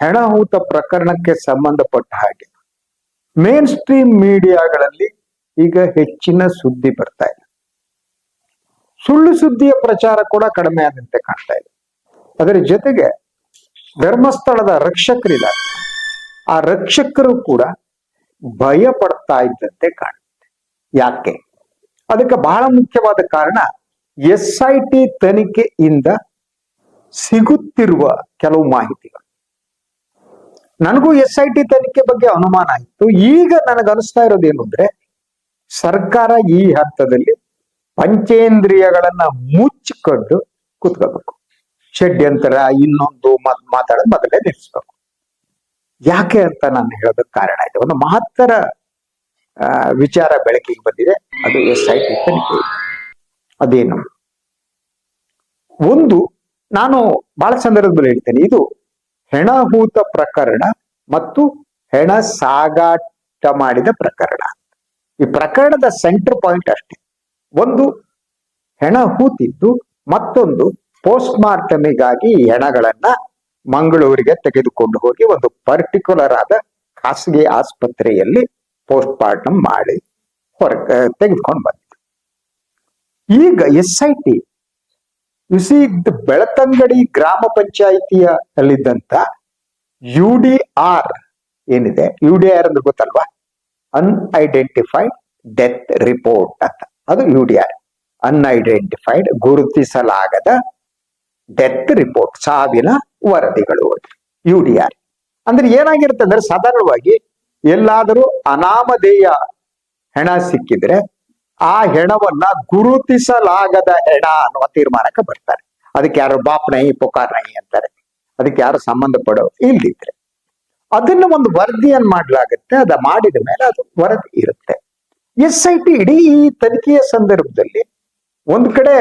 ಹೆಣಹೂತ ಪ್ರಕರಣಕ್ಕೆ ಸಂಬಂಧಪಟ್ಟ ಹಾಗೆ ಮೇನ್ ಸ್ಟ್ರೀಮ್ ಮೀಡಿಯಾಗಳಲ್ಲಿ ಈಗ ಹೆಚ್ಚಿನ ಸುದ್ದಿ ಬರ್ತಾ ಇದೆ. ಸುಳ್ಳು ಸುದ್ದಿಯ ಪ್ರಚಾರ ಕೂಡ ಕಡಿಮೆ ಆದಂತೆ ಕಾಣ್ತಾ ಇದೆ. ಅದರ ಜೊತೆಗೆ ಧರ್ಮಸ್ಥಳದ ರಕ್ಷಕರಿಲ್ಲ. ಆ ರಕ್ಷಕರು ಕೂಡ ಭಯ ಪಡ್ತಾ ಇದ್ದಂತೆ ಕಾಣುತ್ತೆ. ಯಾಕೆ? ಅದಕ್ಕೆ ಬಹಳ ಮುಖ್ಯವಾದ ಕಾರಣ ಎಸ್ ಐ ಟಿ ತನಿಖೆಯಿಂದ ಸಿಗುತ್ತಿರುವ ಕೆಲವು ಮಾಹಿತಿಗಳು. ನನಗೂ ಎಸ್ ಐ ಟಿ ತನಿಖೆ ಬಗ್ಗೆ ಅನುಮಾನ ಆಯಿತು. ಈಗ ನನಗನಿಸ್ತಾ ಇರೋದೇನು ಅಂದ್ರೆ, ಸರ್ಕಾರ ಈ ಹಂತದಲ್ಲಿ ಪಂಚೇಂದ್ರಿಯಗಳನ್ನ ಮುಚ್ಚಿಕೊಂಡು ಕುತ್ಕೋಬೇಕು. ಷಡ್ಯಂತರ, ಇನ್ನೊಂದು ಮಾತು ಮಾತಾಡೋದು ಮೊದಲೇ ನಿಲ್ಲಿಸ್ಬೇಕು. ಯಾಕೆ ಅಂತ ನಾನು ಹೇಳೋದಕ್ಕೆ ಕಾರಣ ಇದೆ. ಒಂದು ಮಹತ್ತರ ವಿಚಾರ ಬೆಳಕಿಗೆ ಬಂದಿದೆ. ಅದು ಎಸ್ ಐ ಟಿ ತನಿಖೆ. ಅದೇನು? ಒಂದು ನಾನು ಬಹಳ ಸಂದರ್ಭದಲ್ಲಿ ಹೇಳ್ತೇನೆ ಇದು ಹೆಣಹೂತ ಪ್ರಕರಣ ಮತ್ತು ಹೆಣ ಸಾಗಾಟ ಮಾಡಿದ ಪ್ರಕರಣ. ಈ ಪ್ರಕರಣದ ಸೆಂಟರ್ ಪಾಯಿಂಟ್ ಅಷ್ಟೇ. ಒಂದು ಹೆಣ ಹೂತಿದ್ದು ಮತ್ತೊಂದು ಪೋಸ್ಟ್ ಮಾರ್ಟಮಿಗಾಗಿ ಹೆಣಗಳನ್ನ ಮಂಗಳೂರಿಗೆ ತೆಗೆದುಕೊಂಡು ಹೋಗಿ ಒಂದು ಪರ್ಟಿಕ್ಯುಲರ್ ಆದ ಖಾಸಗಿ ಆಸ್ಪತ್ರೆಯಲ್ಲಿ ಪೋಸ್ಟ್ ಮಾರ್ಟಮ್ ಮಾಡಿ ಹೊರ, ತೆಗೆದುಕೊಂಡು ಬಂದಿದ್ದು. ಈಗ S I T C Belthangady ಗ್ರಾಮ ಪಂಚಾಯಿತಿಯ ಅಲ್ಲಿದ್ದಂತ ಯು ಡಿ ಆರ್ ಏನಿದೆ? ಯು ಡಿ ಆರ್ ಅಂದ್ರೆ ಗೊತ್ತಲ್ವಾ? ಅನ್ಐಡೆಂಟಿಫೈಡ್ ಡೆತ್ ರಿಪೋರ್ಟ್ ಅಂತ. ಅದು ಯು ಡಿ ಆರ್ ಅನ್ಐಡೆಂಟಿಫೈಡ್ ಗುರುತಿಸಲಾಗದ ಡೆತ್ ರಿಪೋರ್ಟ್ ಸಾವಿನ ವರದಿಗಳು ಯು ಡಿ ಆರ್ ಅಂದ್ರೆ ಏನಾಗಿರುತ್ತೆ ಅಂದ್ರೆ ಸಾಧಾರಣವಾಗಿ ಎಲ್ಲಾದರೂ ಅನಾಮಧೇಯ ಹೆಣ ಸಿಕ್ಕಿದ್ರೆ ಆ ಹೆಣವನ್ನ ಗುರುತಿಸಲಾಗದ ಹೆಣ ಅನ್ನುವ ತೀರ್ಮಾನಕ್ಕೆ ಬರ್ತಾರೆ. ಅದಕ್ಕೆ ಯಾರು ಬಾಪ್ ನೈ ಪುಕಾರ್ ನೈ ಅಂತಾರೆ. ಅದಕ್ಕೆ ಯಾರು ಸಂಬಂಧ ಪಡೋ ಇಲ್ದಿದ್ರೆ. ಅದನ್ನ ಒಂದು ವರದಿಯನ್ನ ಮಾಡಲಾಗುತ್ತೆ. ಅದ ಮಾಡಿದ ಮೇಲೆ ಅದು ವರದಿ ಇರುತ್ತೆ. ಎಸ್ ಐ ಟಿ ಇಡೀ ತನಿಖೆಯ ಸಂದರ್ಭದಲ್ಲಿ ಒಂದ್ ಕಡೆ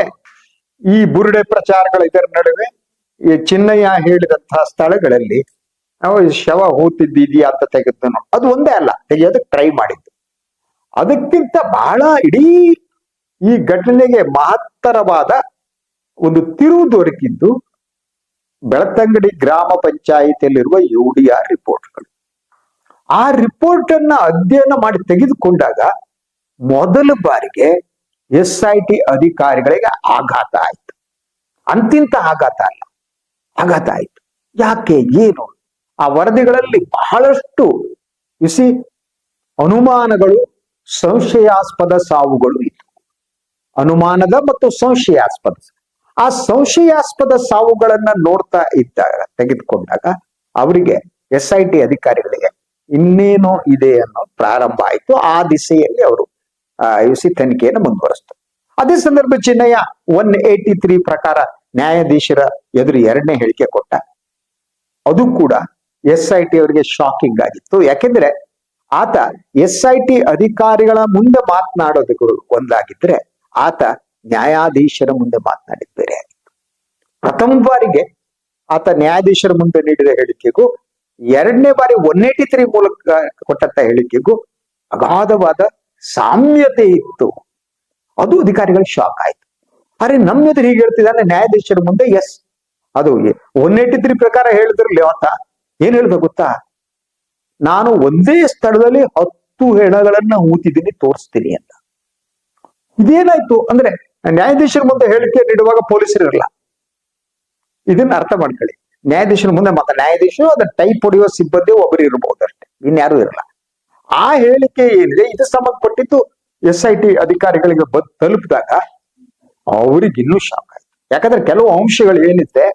ಈ ಬುರುಡೆ ಪ್ರಚಾರಗಳ ಇದರ ನಡುವೆ ಈ ಚಿನ್ನಯ್ಯ ಹೇಳಿದಂತಹ ಸ್ಥಳಗಳಲ್ಲಿ ನಾವು ಶವ ಹೂತಿದ್ದಿದೆಯಾ ಅಂತ ತೆಗೆದನು ಅದು ಒಂದೇ ಅಲ್ಲ. ತೆಗೆಯೋದಕ್ಕೆ ಟ್ರೈ ಮಾಡಿದ್ದು. ಅದಕ್ಕಿಂತ ಬಹಳ ಇಡೀ ಈ ಘಟನೆಗೆ ಮಹತ್ತರವಾದ ಒಂದು ತಿರುವು ದೊರಕಿದ್ದು ಬೆಳತಂಗಡಿ ಗ್ರಾಮ ಪಂಚಾಯಿತಿಯಲ್ಲಿರುವ ಯು ಡಿ ಆರ್ ರಿಪೋರ್ಟ್ಗಳು. ಆ ರಿಪೋರ್ಟ್ ಅನ್ನ ಅಧ್ಯಯನ ಮಾಡಿ ತೆಗೆದುಕೊಂಡಾಗ ಮೊದಲ ಬಾರಿಗೆ ಎಸ್ ಐ ಟಿ ಅಧಿಕಾರಿಗಳಿಗೆ ಆಘಾತ ಆಯ್ತು. ಅಂತಿಂತ ಆಘಾತ ಅಲ್ಲ. ಆಘಾತ ಆಯ್ತು. ಯಾಕೆ, ಏನು? ಆ ವರದಿಗಳಲ್ಲಿ ಬಹಳಷ್ಟು ಇಸಿ ಅನುಮಾನಗಳು ಸಂಶಯಾಸ್ಪದ ಸಾವುಗಳು ಇತ್ತು ಅನುಮಾನದ ಮತ್ತು ಸಂಶಯಾಸ್ಪದ ಆ ಸಂಶಯಾಸ್ಪದ ಸಾವುಗಳನ್ನ ನೋಡ್ತಾ ಇದ್ದಾಗ, ತೆಗೆದುಕೊಂಡಾಗ ಅವರಿಗೆ ಎಸ್ ಐ ಟಿ ಅಧಿಕಾರಿಗಳಿಗೆ ಇನ್ನೇನೋ ಇದೆ ಅನ್ನೋ ಪ್ರಾರಂಭ ಆಯ್ತು. ಆ ದಿಸೆಯಲ್ಲಿ ಅವರು ಸಿ ತನಿಖೆಯನ್ನು ಮುಂದುವರಿಸ್ತಾರೆ. ಅದೇ ಸಂದರ್ಭ ಚಿನ್ನಯ್ಯ ಒನ್ ಏಟಿ ತ್ರೀ ಪ್ರಕಾರ ನ್ಯಾಯಾಧೀಶರ ಎದುರು ಎರಡನೇ ಹೇಳಿಕೆ ಕೊಟ್ಟ. ಅದು ಕೂಡ ಎಸ್ ಐ ಟಿ ಅವರಿಗೆ ಶಾಕಿಂಗ್ ಆಗಿತ್ತು. ಯಾಕೆಂದ್ರೆ ಆತ ಎಸ್ ಐ ಅಧಿಕಾರಿಗಳ ಮುಂದೆ ಮಾತನಾಡೋದಕ್ಕೂ ಒಂದಾಗಿದ್ರೆ ಆತ ನ್ಯಾಯಾಧೀಶರ ಮುಂದೆ ಮಾತನಾಡಿದ ಬೇರೆ ಪ್ರಥಮ ಬಾರಿಗೆ ಆತ ನ್ಯಾಯಾಧೀಶರ ಮುಂದೆ ನೀಡಿದ ಹೇಳಿಕೆಗೂ, ಎರಡನೇ ಬಾರಿ ಒನ್ ಏಟಿ ತ್ರೀ ಮೂಲಕ ಕೊಟ್ಟಂತ ಹೇಳಿಕೆಗೂ ಅಗಾಧವಾದ ಸಾಮ್ಯತೆ ಇತ್ತು. ಅದು ಅಧಿಕಾರಿಗಳ ಶಾಕ್ ಆಯ್ತು. ಅರೆ, ನಮ್ಮ ಎದುರು ಹೀಗೆ ಹೇಳ್ತಿದ್ದಾನೆ, ನ್ಯಾಯಾಧೀಶರ ಮುಂದೆ, ಎಸ್. ಅದು ಒನ್ ಏಟಿ ತ್ರೀ ಪ್ರಕಾರ ಹೇಳಿದ್ರಲ್ಲಿ ಆತ ಏನ್ ಹೇಳ್ಬೇಕು ಗೊತ್ತಾ? ನಾನು ಒಂದೇ ಸ್ಥಳದಲ್ಲಿ ಹತ್ತು ಹೆಣಗಳನ್ನ ಹೂತಿದ್ದೀನಿ ತೋರಿಸ್ತೀನಿ ಅಂತ. ಇದೇನಾಯ್ತು ಅಂದ್ರೆ ನ್ಯಾಯಾಧೀಶರ ಮುಂದೆ ಹೇಳಿಕೆ ನೀಡುವಾಗ ಪೊಲೀಸರು ಇರಲ್ಲ. ಇದನ್ನ ಅರ್ಥ ಮಾಡ್ಕೊಳ್ಳಿ. ನ್ಯಾಯಾಧೀಶರ ಮುಂದೆ ಮತ್ತೆ ನ್ಯಾಯಾಧೀಶರು ಅದನ್ನ ಟೈಪ್ ಹೊಡೆಯುವ ಸಿಬ್ಬಂದಿ ಒಬ್ಬರು ಇರಬಹುದು ಅಷ್ಟೇ, ಇನ್ಯಾರು ಇರಲ್ಲ. ಆ ಹೇಳಿಕೆ ಏನಿದೆ, ಇದು ಸಂಬಂಧಪಟ್ಟಿದ್ದು ಎಸ್ ಐ ಟಿ ಅಧಿಕಾರಿಗಳಿಗೆ ಬಂದು ತಲುಪಿದಾಗ ಅವ್ರಿಗೆ ಇನ್ನೂ ಶಾಕ್ ಯಾಕಂದ್ರೆ ಕೆಲವು ಅಂಶಗಳು ಏನಿದೆ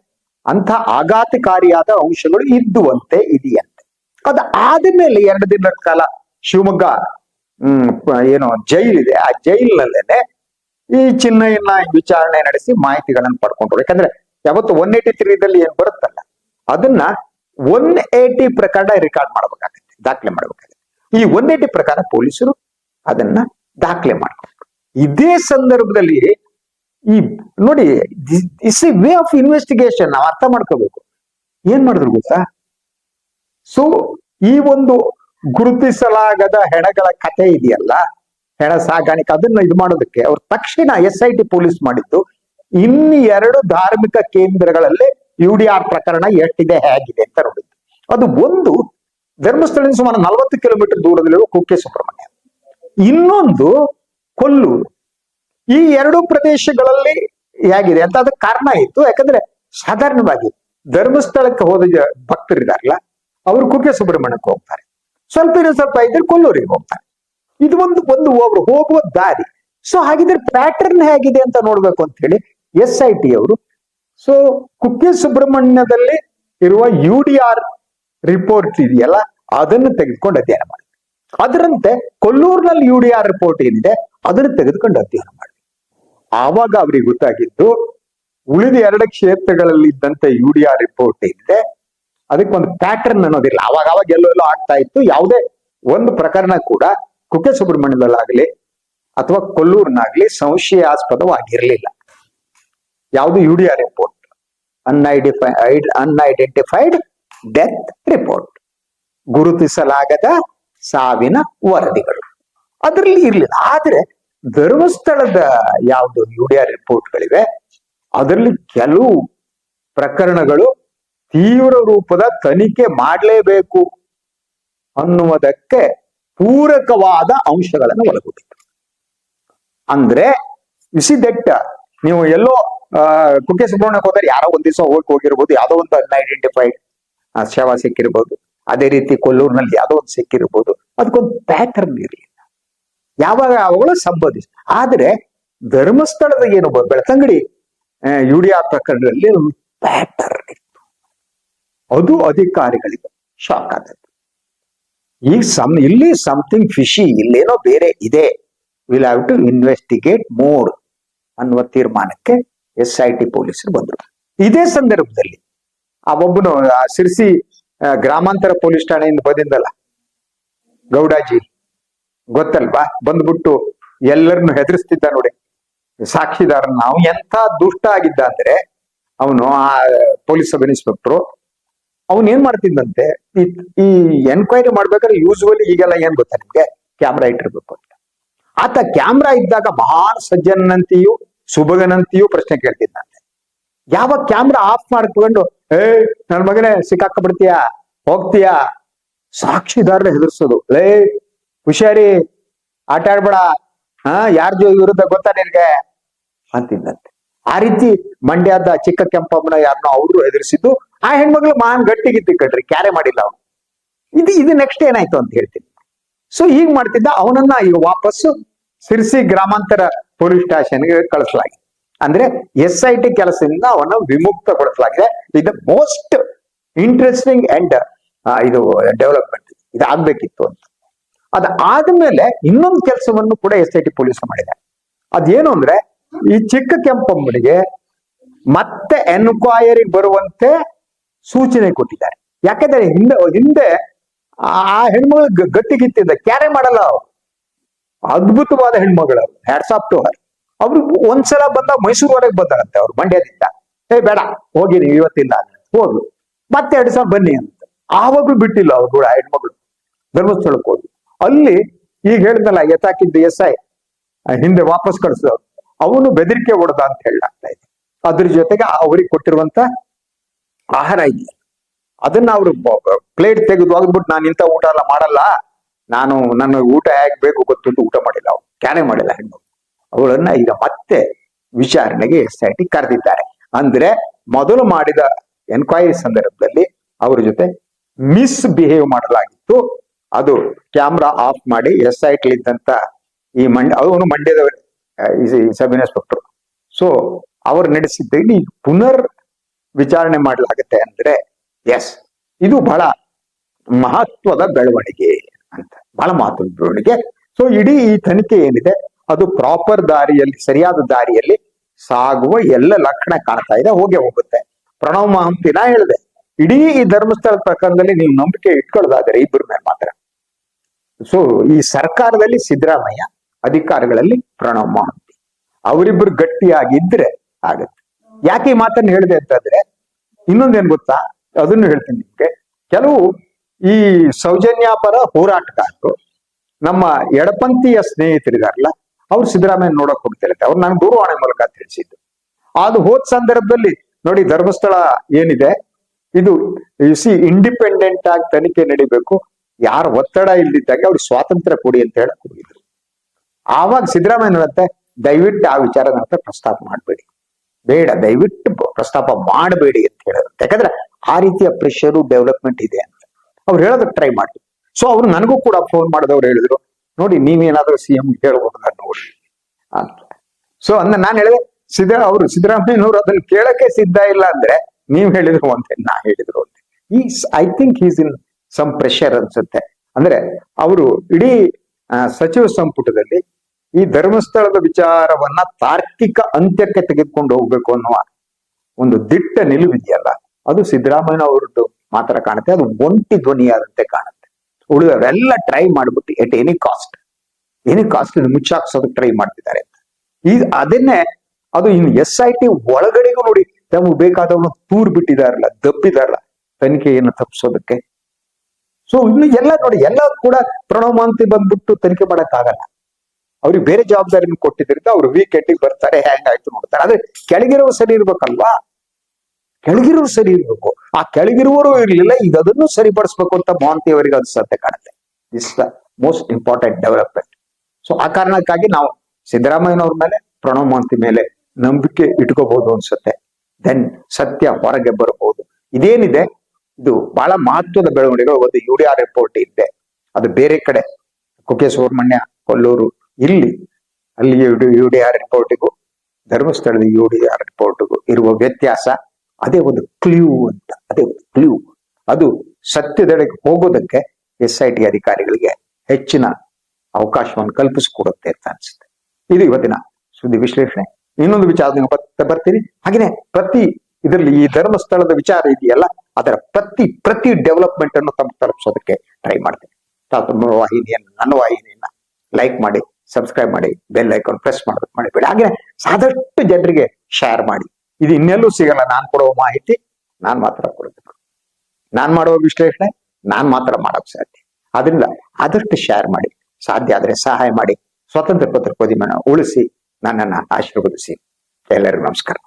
ಅಂತ ಆಘಾತಕಾರಿಯಾದ ಅಂಶಗಳು ಇದ್ದುವಂತೆ ಇದೆಯಂತೆ ಅದು ಆದ್ಮೇಲೆ ಎರಡು ದಿನದ ಕಾಲ ಶಿವಮೊಗ್ಗ, ಹ್ಮ್ ಜೈಲ್ ಜೈಲಿದೆ ಆ ಜೈಲಿನಲ್ಲೇನೆ ಈ ಚಿನ್ನಯನ್ನ ವಿಚಾರಣೆ ನಡೆಸಿ ಮಾಹಿತಿಗಳನ್ನು ಪಡ್ಕೊಂಡ್ರು. ಯಾಕಂದ್ರೆ ಯಾವತ್ತು ಒನ್ ಏಟಿ ತ್ರೀದಲ್ಲಿ ಏನ್ ಬರುತ್ತಲ್ಲ, ಅದನ್ನ ಒನ್ ಏಟಿ ಪ್ರಕಾರ ರೆಕಾರ್ಡ್ ಮಾಡ್ಬೇಕಾಗತ್ತೆ, ದಾಖಲೆ ಮಾಡ್ಬೇಕಾಗತ್ತೆ. ಈ ಒನ್ ಏಟಿ ಪ್ರಕಾರ ಪೊಲೀಸರು ಅದನ್ನ ದಾಖಲೆ ಮಾಡ್ಕೊಂಡ್ರು. ಇದೇ ಸಂದರ್ಭದಲ್ಲಿ ಈ, ನೋಡಿ ಎ ವೇ ಆಫ್ ಇನ್ವೆಸ್ಟಿಗೇಷನ್ ನಾವು ಅರ್ಥ ಮಾಡ್ಕೋಬೇಕು. ಏನ್ ಮಾಡಿದ್ರು ಗೊತ್ತಾ? ಸೊ ಈ ಒಂದು ಗುರುತಿಸಲಾಗದ ಹೆಣಗಳ ಕಥೆ ಇದೆಯಲ್ಲ? ಹೆಣ ಸಾಗಾಣಿಕೆ, ಅದನ್ನ ಇದು ಮಾಡೋದಕ್ಕೆ ಅವ್ರು ತಕ್ಷಣ ಎಸ್ ಐ ಟಿ ಪೊಲೀಸ್ ಮಾಡಿದ್ದು, ಇನ್ನು ಎರಡು ಧಾರ್ಮಿಕ ಕೇಂದ್ರಗಳಲ್ಲಿ ಯು ಡಿ ಆರ್ ಪ್ರಕರಣ ಎಷ್ಟಿದೆ, ಹೇಗಿದೆ ಅಂತ ನೋಡಿದ್ದು. ಅದು ಒಂದು ಧರ್ಮಸ್ಥಳದಿಂದ ಸುಮಾರು ನಲವತ್ತು ಕಿಲೋಮೀಟರ್ ದೂರದಲ್ಲಿರುವ ಕುಕ್ಕೆ ಸುಬ್ರಹ್ಮಣ್ಯ. ಇನ್ನೊಂದು ಕೊಲ್ಲೂರು. ಈ ಎರಡು ಪ್ರದೇಶಗಳಲ್ಲಿ ಹೇಗಿದೆ ಅಂತ ಅದಕ್ಕೆ ಕಾರಣ ಇತ್ತು ಯಾಕಂದ್ರೆ ಸಾಧಾರಣವಾಗಿ ಧರ್ಮಸ್ಥಳಕ್ಕೆ ಹೋದ ಭಕ್ತರಿದ್ದಾರಲ್ಲ ಅವರು ಕುಕ್ಕೆ ಸುಬ್ರಹ್ಮಣ್ಯಕ್ಕೆ ಹೋಗ್ತಾರೆ. ಸ್ವಲ್ಪ ಇನ್ನೊಂದು ಸ್ವಲ್ಪ ಇದ್ರೆ ಕೊಲ್ಲೂರಿಗೆ ಹೋಗ್ತಾರೆ. ಇದು ಒಂದು ಒಂದು ಒಬ್ರು ಹೋಗುವ ದಾರಿ. ಸೊ ಹಾಗಿದ್ರೆ ಪ್ಯಾಟರ್ನ್ ಹೇಗಿದೆ ಅಂತ ನೋಡ್ಬೇಕು ಅಂತ ಹೇಳಿ ಎಸ್ ಐ ಟಿ ಅವರು. ಸೊ ಕುಕ್ಕೆ ಸುಬ್ರಹ್ಮಣ್ಯದಲ್ಲಿ ಇರುವ ಯು ಡಿ ಆರ್ ರಿಪೋರ್ಟ್ ಇದೆಯಲ್ಲ, ಅದನ್ನು ತೆಗೆದುಕೊಂಡು ಅಧ್ಯಯನ ಮಾಡಿ ಅದರಂತೆ ಕೊಲ್ಲೂರಿನಲ್ಲಿ ಯು ಡಿ ಆರ್ ರಿಪೋರ್ಟ್ ಏನಿದೆ, ಅದನ್ನು ತೆಗೆದುಕೊಂಡು ಅಧ್ಯಯನ ಮಾಡಿ ಆವಾಗ ಅವರಿಗೆ ಗೊತ್ತಾಗಿದ್ದು, ಉಳಿದ ಎರಡು ಕ್ಷೇತ್ರಗಳಲ್ಲಿ ಇದ್ದಂತೆ ಯು ಡಿ ಆರ್ ರಿಪೋರ್ಟ್ ಏನಿದೆ ಅದಕ್ಕೆ ಒಂದು ಪ್ಯಾಟರ್ನ್ ಅನ್ನೋದಿಲ್ಲ. ಅವಾಗ ಅವಾಗ ಎಲ್ಲೋ ಎಲ್ಲೋ ಆಗ್ತಾ ಇತ್ತು. ಯಾವುದೇ ಒಂದು ಪ್ರಕರಣ ಕೂಡ ಕುಕ್ಕೆ ಸುಬ್ರಹ್ಮಣ್ಯದಲ್ಲಾಗಲಿ ಅಥವಾ ಕೊಲ್ಲೂರ್ನಾಗ್ಲಿ ಸಂಶಯಾಸ್ಪದವಾಗಿರ್ಲಿಲ್ಲ ಯಾವುದು U D R report unidentified unidentified death report ಗುರುತಿಸಲಾಗದ ಸಾವಿನ ವರದಿಗಳು. ಅದರಲ್ಲಿ ಇರಲಿಲ್ಲ. ಆದ್ರೆ ಧರ್ಮಸ್ಥಳದ ಯಾವುದು ಯು ಡಿ ಆರ್ ರಿಪೋರ್ಟ್ಗಳಿವೆ ಅದರಲ್ಲಿ ಕೆಲವು ಪ್ರಕರಣಗಳು ತೀವ್ರ ರೂಪದ ತನಿಖೆ ಮಾಡಲೇಬೇಕು ಅನ್ನುವುದಕ್ಕೆ ಪೂರಕವಾದ ಅಂಶಗಳನ್ನು ಒಳಗೊಂಡಿತ್ತು. ಅಂದ್ರೆ ದೆಟ್ಟ ನೀವು ಎಲ್ಲೋ ಕುಕ್ಕೆ ಸುಬ್ರಹ್ಮಣ್ಯಕ್ಕೆ ಹೋದ್ರೆ ಯಾರೋ ಒಂದ್ ದಿವಸ ಹೋಗಿ ಹೋಗಿರ್ಬೋದು, ಯಾವುದೋ ಒಂದು ಅನ್ಐಡೆಂಟಿಫೈಡ್ ಶವ ಸಿಕ್ಕಿರ್ಬೋದು, ಅದೇ ರೀತಿ ಕೊಲ್ಲೂರಿನಲ್ಲಿ ಯಾವುದೋ ಒಂದು ಸಿಕ್ಕಿರ್ಬೋದು, ಅದಕ್ಕೊಂದು ಪ್ಯಾಟರ್ನ್ ಇರಲಿಲ್ಲ. ಯಾವಾಗ ಅವುಗಳು ಸಂಬೋಧಿಸ ಆದ್ರೆ ಧರ್ಮಸ್ಥಳದ ಏನು Belthangady Belthangady U D R ಪ್ರಕರಣದಲ್ಲಿ ಒಂದು ಪ್ಯಾಟರ್ನ್ ಅದು ಅಧಿಕಾರಿಗಳಿಗೆ ಶಾಕ್ ಆದದ್ದು. ಈಗ ಸಮ್ ಇಲ್ಲಿ ಸಮಥಿಂಗ್ ಫಿಶಿ ಇಲ್ಲೇನೋ ಬೇರೆ ಇದೆ. Will have to investigate more ಅನ್ನುವ ತೀರ್ಮಾನಕ್ಕೆ ಎಸ್ ಐ ಟಿ ಪೊಲೀಸರು ಬಂದರು. ಇದೇ ಸಂದರ್ಭದಲ್ಲಿ ಆ ಒಬ್ಬನು, ಆ ಸಿರ್ಸಿ ಗ್ರಾಮಾಂತರ ಪೊಲೀಸ್ ಠಾಣೆಯಿಂದ ಬಂದಿದ್ದಲ್ಲ? ಗೌಡಾಜಿ. ಗೊತ್ತಲ್ವಾ? ಬಂದ್ಬಿಟ್ಟು ಎಲ್ಲರನ್ನು ಹೆದರಿಸ್ತಿದ್ದ ನೋಡಿ. ಸಾಕ್ಷಿದಾರ ನಾವು ಎಂತ ದುಷ್ಟ ಆಗಿದ್ದ ಅಂದ್ರೆ ಅವನು ಆ ಪೊಲೀಸ್ ಸಬ್ ಇನ್ಸ್ಪೆಕ್ಟ್ರು ಅವನ್ ಏನ್ ಮಾಡ್ತಿದ್ದಂತೆ ಈ- ಎನ್ಕ್ವೈರಿ ಮಾಡ್ಬೇಕಾದ್ರೆ ಯೂಸ್ವಲಿ ಈಗೆಲ್ಲ ಏನ್ ಗೊತ್ತಾ ನಿಮ್ಗೆ? ಕ್ಯಾಮ್ರಾ ಇಟ್ಟಿರ್ಬೇಕು ಅಂತ. ಆತ ಕ್ಯಾಮ್ರಾ ಇದ್ದಾಗ ಬಹಳ ಸಜ್ಜನಂತೆಯೂ ಸುಭಗನಂತೆಯೂ ಪ್ರಶ್ನೆ ಕೇಳ್ತಿದ್ದಂತೆ ಯಾವ ಕ್ಯಾಮ್ರಾ ಆಫ್ ಮಾಡ್ಕೊಂಡು, ಏ, ನನ್ ಮಗನೇ ಸಿಕ್ಕಾಕ ಹೋಗ್ತೀಯಾ? ಸಾಕ್ಷಿದಾರನ ಹೆದರ್ಸೋದು. ಲೇ, ಹುಷಾರಿ, ಆಟ ಆಡ್ಬೇಡ. ಹಾ ಯಾರ ಜೊ ವಿರುದ್ಧ ಗೊತ್ತಾ ನಿನ್ಗೆ? ಅಂತಿದ್ದಂತೆ ಆ ರೀತಿ ಮಂಡ್ಯದ ಚಿಕ್ಕ ಕೆಂಪಮ್ಮನ ಯಾರನ್ನೋ ಅವರು ಹೆದರ್ಸಿದ್ದು ಆ ಹೆಣ್ಮಗಳು ಮಹಾನ್ ಗಟ್ಟಿಗಿತ್ತು ಕಣ್ರಿ, ಕ್ಯಾರೆ ಮಾಡಿಲ್ಲ ಅವನು. ಇದು ಇದು ನೆಕ್ಸ್ಟ್ ಏನಾಯ್ತು ಅಂತ ಹೇಳ್ತೀನಿ. ಸೊ ಹೀಗ್ ಮಾಡ್ತಿದ್ದ ಅವನನ್ನ ಈಗ ವಾಪಸ್ಸು ಸಿರ್ಸಿ ಗ್ರಾಮಾಂತರ ಪೊಲೀಸ್ ಸ್ಟೇಷನ್ಗೆ ಕಳಿಸಲಾಗಿದೆ. ಅಂದ್ರೆ ಎಸ್ ಐ ಟಿ ಕೆಲಸದಿಂದ ಅವನ್ನ ವಿಮುಕ್ತಗೊಳಿಸಲಾಗಿದೆ. ಇದು ಮೋಸ್ಟ್ ಇಂಟ್ರೆಸ್ಟಿಂಗ್ ಅಂಡ್ ಇದು ಡೆವಲಪ್ಮೆಂಟ್ ಇದು ಆಗ್ಬೇಕಿತ್ತು ಅಂತ. ಅದಾದ್ಮೇಲೆ ಇನ್ನೊಂದು ಕೆಲಸವನ್ನು ಕೂಡ ಎಸ್ ಐ ಟಿ ಪೊಲೀಸ್ ಮಾಡಿದೆ. ಅದೇನು ಅಂದ್ರೆ ಈ ಚಿಕ್ಕ ಕೆಂಪಮ್ಮನಿಗೆ ಮತ್ತೆ ಎನ್ಕ್ವೈರಿ ಬರುವಂತೆ ಸೂಚನೆ ಕೊಟ್ಟಿದ್ದಾರೆ. ಯಾಕಂದ್ರೆ ಹಿಂದೆ ಹಿಂದೆ ಆ ಹೆಣ್ಮಗಳು ಗಟ್ಟಿಗಿತ್ತಿದ್ದ ಕ್ಯಾರೆ ಮಾಡಲ್ಲ ಅವ್ರು. ಅದ್ಭುತವಾದ ಹೆಣ್ಮಗಳು ಹ್ಯಾಟ್ಸ್ ಆಫ್ ಟು ಹರ್ ಅವ್ರು ಒಂದ್ಸಲ ಬಂದ ಮೈಸೂರುವರೆಗೆ ಬಂದಾರಂತೆ ಅವ್ರು, ಮಂಡ್ಯದಿಂದ. ಏ, ಬೇಡ ಹೋಗಿ ನೀವು ಇವತ್ತಿಲ್ಲ ಹೋದ್ರು. ಮತ್ತೆ ಎರಡು ಸಾವಿರ ಬನ್ನಿ ಅಂತ. ಆವಾಗ್ಲೂ ಬಿಟ್ಟಿಲ್ಲ ಅವ್ರು ಕೂಡ ಹೆಣ್ಮಗಳು. ಧರ್ಮಸ್ಥಳಕ್ಕೆ ಹೋದ್ರು. ಅಲ್ಲಿ ಈಗ ಹೇಳಿದ್ನಲ್ಲ, ಎತ್ತಾಕಿದ್ದ ಎಸ್ ಐ ಹಿಂದೆ ವಾಪಸ್ ಕಳಿಸಿದವ್ರು. ಅವನು ಬೆದರಿಕೆ ಹೊಡೆದ ಅಂತ ಹೇಳಲಾಗ್ತಾ ಇದೆ. ಅದ್ರ ಜೊತೆಗೆ ಅವ್ರಿಗೆ ಕೊಟ್ಟಿರುವಂತ ಆಹಾರ ಇಲ್ಲ. ಅದನ್ನ ಅವರು ಪ್ಲೇಟ್ ತೆಗೆದು ಹೋಗ್ಬಿಟ್ಟು ನಾನು ಇಂಥ ಊಟ ಎಲ್ಲ ಮಾಡಲ್ಲ. ನಾನು ನನ್ನ ಊಟ ಹೇಗೆ ಬೇಕು ಗೊತ್ತುಂಟು ಊಟ ಮಾಡಿಲ್ಲ ಅವ್ರು. ಕ್ಯಾನೆ ಮಾಡಿಲ್ಲ ಹೆಣ್ಣು. ಅವಳನ್ನ ಈಗ ಮತ್ತೆ ವಿಚಾರಣೆಗೆ ಎಸ್ ಐ ಟಿ ಕರೆದಿದ್ದಾರೆ. ಅಂದ್ರೆ ಮೊದಲು ಮಾಡಿದ ಎನ್ಕ್ವೈರಿ ಸಂದರ್ಭದಲ್ಲಿ ಅವ್ರ ಜೊತೆ ಮಿಸ್ ಬಿಹೇವ್ ಮಾಡಲಾಗಿತ್ತು. ಅದು ಕ್ಯಾಮ್ರಾ ಆಫ್ ಮಾಡಿ ಎಸ್ ಐ ಟಿ ಇದ್ದಂತ ಈ ಮಂಡ್ಯ ಅವನು ಮಂಡ್ಯದವರು ಸಬ್ ಇನ್ಸ್ಪೆಕ್ಟರ್ ಸೊ ಅವರು ನಡೆಸಿದ್ದ ಇಲ್ಲಿ ಪುನರ್ ವಿಚಾರಣೆ ಮಾಡಲಾಗುತ್ತೆ ಅಂದ್ರೆ ಎಸ್ ಇದು ಬಹಳ ಮಹತ್ವದ ಬೆಳವಣಿಗೆ ಅಂತ, ಬಹಳ ಮಹತ್ವದ ಬೆಳವಣಿಗೆ. ಸೊ ಇಡೀ ಈ ತನಿಖೆ ಏನಿದೆ, ಅದು ಪ್ರಾಪರ್ ದಾರಿಯಲ್ಲಿ, ಸರಿಯಾದ ದಾರಿಯಲ್ಲಿ ಸಾಗುವ ಎಲ್ಲ ಲಕ್ಷಣ ಕಾಣ್ತಾ ಇದೆ, ಹೋಗೇ ಹೋಗುತ್ತೆ. ಪ್ರಣವ್ ನಾ ಹೇಳಿದೆ, ಇಡೀ ಈ ಧರ್ಮಸ್ಥಳ ಪ್ರಕರಣದಲ್ಲಿ ನೀವು ನಂಬಿಕೆ ಇಟ್ಕೊಳ್ಳೋದಾದರೆ ಇಬ್ಬರ ಮೇಲೆ ಮಾತ್ರ. ಸೊ ಈ ಸರ್ಕಾರದಲ್ಲಿ ಸಿದ್ದರಾಮಯ್ಯ, ಅಧಿಕಾರಿಗಳಲ್ಲಿ ಪ್ರಣವ್ ಮಹಂತಿ. ಅವರಿಬ್ರು ಗಟ್ಟಿಯಾಗಿದ್ರೆ ಆಗತ್ತೆ. ಯಾಕೆ ಈ ಮಾತನ್ನು ಹೇಳಿದೆ ಅಂತಂದ್ರೆ ಇನ್ನೊಂದೇನ್ ಗೊತ್ತಾ? ಅದನ್ನು ಹೇಳ್ತೀನಿ ನಿಮ್ಗೆ. ಕೆಲವು ಈ ಸೌಜನ್ಯಾಪರ ಹೋರಾಟಗಾರರು ನಮ್ಮ ಎಡಪಂಥೀಯ ಸ್ನೇಹಿತರಿದಾರಲ್ಲ, ಅವ್ರು ಸಿದ್ದರಾಮಯ್ಯ ನೋಡಕ್ ಹೋಗ್ತಿರತ್ತೆ. ಅವ್ರು ನಾನು ದೂರವಾಣಿ ಮೂಲಕ ತಿಳಿಸಿದ್ದು. ಅದು ಹೋದ ಸಂದರ್ಭದಲ್ಲಿ ನೋಡಿ ಧರ್ಮಸ್ಥಳ ಏನಿದೆ? ಇದು ಸಿ ಇಂಡಿಪೆಂಡೆಂಟ್ ಆಗಿ ತನಿಖೆ ನಡಿಬೇಕು. ಯಾರ ಒತ್ತಡ ಇಲ್ದಿದ್ದಾಗ ಅವ್ರಿಗೆ ಸ್ವಾತಂತ್ರ್ಯ ಕೊಡಿ ಅಂತ ಹೇಳಕ್ ಹೋಗಿದ್ರು. ಆವಾಗ ಸಿದ್ದರಾಮಯ್ಯ ನೋಡತ್ತೆ, ದಯವಿಟ್ಟು ಆ ಹತ್ರ ಪ್ರಸ್ತಾಪ ಮಾಡಬೇಡಿ. ಬೇಡ, ದಯವಿಟ್ಟು ಪ್ರಸ್ತಾಪ ಮಾಡಬೇಡಿ ಅಂತ ಹೇಳಿದ್ರು. ಯಾಕಂದ್ರೆ ಆ ರೀತಿಯ ಪ್ರೆಷರು ಡೆವಲಪ್ಮೆಂಟ್ ಇದೆ ಅಂತ. ಅವ್ರು ಹೇಳೋದಕ್ಕೆ ಟ್ರೈ ಮಾಡಿ ಸೊ ಅವ್ರು ನನಗೂ ಕೂಡ ಫೋನ್ ಮಾಡಿದವ್ರು ಹೇಳಿದ್ರು, ನೋಡಿ, ನೀವೇನಾದ್ರೂ ಸಿ ಎಂ ಹೇಳ್ಬೋದಲ್ಲ ನೋಡಿ. ಅಂತ. ಸೊ ಅಂದ ನಾನು ಹೇಳಿದೆ, ಸಿದ್ದ, ಅವರು ಸಿದ್ದರಾಮಯ್ಯನವರು ಅದನ್ನ ಕೇಳಕ್ಕೆ ಸಿದ್ಧ ಇಲ್ಲ ಅಂದ್ರೆ ನೀವ್ ಹೇಳಿದ್ರು ಅಂತ ನಾ ಹೇಳಿದ್ರು ಅಂತ ಈ I think is in some pressure ಅನ್ಸುತ್ತೆ. ಅಂದ್ರೆ, ಅವರು ಇಡೀ ಸಚಿವ ಸಂಪುಟದಲ್ಲಿ ಈ ಧರ್ಮಸ್ಥಳದ ವಿಚಾರವನ್ನ ತಾರ್ಕಿಕ ಅಂತ್ಯಕ್ಕೆ ತೆಗೆದುಕೊಂಡು ಹೋಗ್ಬೇಕು ಅನ್ನುವ ಒಂದು ದಿಟ್ಟ ನಿಲುವಿದೆಯಲ್ಲ, ಅದು ಸಿದ್ದರಾಮಯ್ಯ ಅವರದ್ದು ಮಾತ್ರ ಕಾಣುತ್ತೆ, ಅದು ಒಂಟಿ ಧ್ವನಿಯಾದಂತೆ ಕಾಣುತ್ತೆ. ಉಳಿದವರೆಲ್ಲ ಟ್ರೈ ಮಾಡ್ಬಿಟ್ಟು at any cost any cost ಮುಚ್ಚಾಕ್ಸೋದಕ್ಕೆ try ಮಾಡ್ತಿದ್ದಾರೆ ಅಂತ. ಈ ಅದನ್ನೇ, ಅದು ಇನ್ನು ಎಸ್ ಐ ಟಿ ಒಳಗಡೆಗೂ ನೋಡಿ, ತಮಗೆ ಬೇಕಾದವನು ತೂರ್ ಬಿಟ್ಟಿದಾರಲ್ಲ, ದಬ್ಬಿದಾರಲ್ಲ, ತನಿಖೆಯನ್ನು ತಪ್ಪಿಸೋದಕ್ಕೆ. ಸೊ ಇನ್ನು ಎಲ್ಲ ನೋಡಿ, ಎಲ್ಲ ಕೂಡ ಪ್ರಣವ್ ಮಾಂತಿ ಬಂದ್ಬಿಟ್ಟು ತನಿಖೆ ಮಾಡಕ್ ಆಗಲ್ಲ ಅವ್ರಿಗೆ ಬೇರೆ ಜವಾಬ್ದಾರಿನ ಕೊಟ್ಟಿದ್ರಿಂದ ಅವ್ರು ವೀಕೆಂಡಿಗೆ ಬರ್ತಾರೆ ಹ್ಯಾಂಗ್ ಆಯ್ತು ನೋಡ್ತಾರೆ. ಆದ್ರೆ ಕೆಳಗಿರೋರು ಸರಿ ಇರ್ಬೇಕಲ್ವಾ? ಕೆಳಗಿರೋರು ಸರಿ ಇರ್ಬೇಕು. ಆ ಕೆಳಗಿರುವವರು ಇರ್ಲಿಲ್ಲ, ಈಗ ಅದನ್ನು ಸರಿಪಡಿಸ್ಬೇಕು ಅಂತ ಮೋಹಂತಿ ಅವರಿಗೆ ಅನ್ಸತ್ತೆ ಕಾಣುತ್ತೆ. Is the most important development so ಆ ಕಾರಣಕ್ಕಾಗಿ ನಾವು ಸಿದ್ದರಾಮಯ್ಯನವ್ರ ಮೇಲೆ, ಪ್ರಣವ್ ಮಾಂತಿ ಮೇಲೆ ನಂಬಿಕೆ ಇಟ್ಕೋಬಹುದು ಅನ್ಸುತ್ತೆ. ದೆನ್ ಸತ್ಯ ಹೊರಗೆ ಬರಬಹುದು. ಇದೇನಿದೆ? ಇದು ಬಹಳ ಮಹತ್ವದ ಬೆಳವಣಿಗೆಗಳು. ಒಂದು ಯು ಡಿ ಆರ್ ರಿಪೋರ್ಟ್ ಇದೆ. ಅದು ಬೇರೆ ಕಡೆ. ಕುಕ್ಕೆ ಸುಬ್ರಹ್ಮಣ್ಯ ಕೊಲ್ಲೂರು. ಇಲ್ಲಿ ಅಲ್ಲಿ ಯು ಡಿ ಆರ್ ರಿಪೋರ್ಟಿಗೂ ಧರ್ಮಸ್ಥಳದ ಯು ಡಿ ಆರ್ ರಿಪೋರ್ಟ್ಗೂ ಇರುವ ವ್ಯತ್ಯಾಸ ಅದೇ ಒಂದು ಕ್ಲೂ ಅಂತ, ಅದೇ ಒಂದು ಕ್ಲೂ ಅದು ಸತ್ಯದೆಡೆಗೆ ಹೋಗೋದಕ್ಕೆ ಎಸ್ ಐ ಟಿ ಅಧಿಕಾರಿಗಳಿಗೆ ಹೆಚ್ಚಿನ ಅವಕಾಶವನ್ನು ಕಲ್ಪಿಸಿಕೊಡುತ್ತೆ ಅಂತ ಅನ್ಸುತ್ತೆ. ಇದು ಇವತ್ತಿನ ಸುದ್ದಿ ವಿಶ್ಲೇಷಣೆ. ಇನ್ನೊಂದು ವಿಚಾರ ನೀವು ಬರ್ತೀರಿ. ಹಾಗೇನೆ ಪ್ರತಿ ಇದರಲ್ಲಿ ಈ ಧರ್ಮಸ್ಥಳದ ವಿಚಾರ ಇದೆಯಲ್ಲ, ಅದರ ಪ್ರತಿ ಪ್ರತಿ ಡೆವಲಪ್ಮೆಂಟ್ ಅನ್ನು ತಮ್ಮ ತಲುಪಿಸೋದಕ್ಕೆ ಟ್ರೈ ಮಾಡ್ತೀನಿ. ವಾಹಿನಿಯನ್ನು, ನನ್ನ ವಾಹಿನಿಯನ್ನ ಲೈಕ್ ಮಾಡಿ. ಸಬ್ಸ್ಕ್ರೈಬ್ ಮಾಡಿ ಬೆಲ್ ಐಕಾನ್ ಪ್ರೆಸ್ ಮಾಡಿ ಮಾಡಿಬೇಡಿ ಹಾಗೆ ಆದಷ್ಟು ಜನರಿಗೆ ಶೇರ್ ಮಾಡಿ. ಇದು ಇನ್ನೆಲ್ಲೂ ಸಿಗಲ್ಲ, ನಾನು ಕೊಡುವ ಮಾಹಿತಿ ನಾನು ಮಾತ್ರ ಕೊಡಬೇಕು ನಾನು ಮಾಡುವ ವಿಶ್ಲೇಷಣೆ ನಾನು ಮಾತ್ರ ಮಾಡಕ್ ಸಾಧ್ಯ. ಅದರಿಂದ ಆದಷ್ಟು ಶೇರ್ ಮಾಡಿ, ಸಾಧ್ಯ ಆದರೆ ಸಹಾಯ ಮಾಡಿ ಸ್ವತಂತ್ರ ಪತ್ರಿಕೋದ್ಯಮನ ಉಳಿಸಿ ನನ್ನನ್ನ ಆಶೀರ್ವದಿಸಿ. ಎಲ್ಲರಿಗೂ ನಮಸ್ಕಾರ.